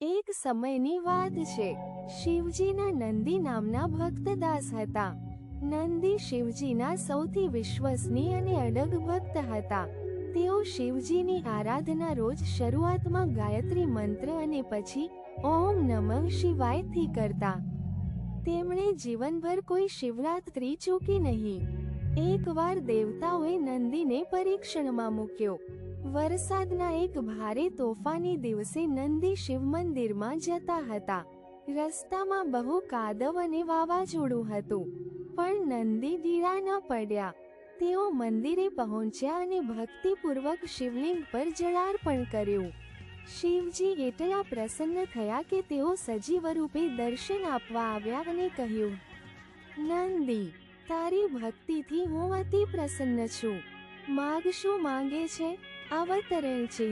એક સમયની વાત છે. શિવજીના નંદી નામના ભક્તદાસ હતા. નંદી શિવજીના સૌથી વિશ્વસનીય અને અડગ ભક્ત હતા. તેઓ શિવજીની આરાધના રોજ શરૂઆતમાં ગાયત્રી મંત્ર અને પછી ઓમ નમઃ શિવાયથી કરતા. તેમણે જીવનભર કોઈ શિવરાત્રી ચૂકી નહીં. એકવાર દેવતાઓએ નંદીને પરીક્ષણમાં મૂક્યો. વરસાદના એક ભારે તોફાની દિવસે નંદી શિવ મંદિરમાં જતા હતા. રસ્તામાં બહુ કાદવ અને વાવાઝોડું હતું. પણ નંદી ઢીલા ન પડ્યા. તેઓ મંદિરે પહોંચ્યા અને ભક્તિપૂર્વક શિવલિંગ પર જળાર્પણ કર્યું. શિવજી એટલા પ્રસન્ન થયા કે તેઓ સજીવ રૂપે દર્શન આપવા આવ્યા અને કહ્યું, નંદી તારી ભક્તિથી હું અતિ પ્રસન્ન છું. માગ શું માંગે છે? અવતરણ છે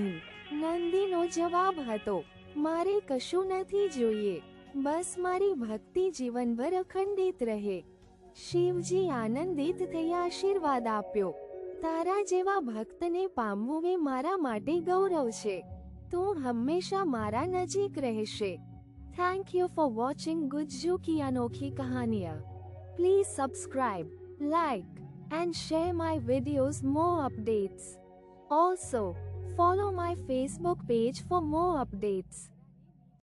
નંદીનો જવાબ હતો, મારે કશું નથી જોઈએ. બસ મારી ભક્તિ જીવનભર અખંડિત રહે. શિવજી આનંદિત થઈ આશીર્વાદ આપ્યો. તારા જેવા ભક્તને પામવું એ મારા માટે ગૌરવ છે. તું હંમેશા મારા નજીક રહેશે. Thank you for watching Gujju કી અનોખી કહાનિયા. Please subscribe, like, and share my videos more updates. Also, follow my Facebook page for more updates.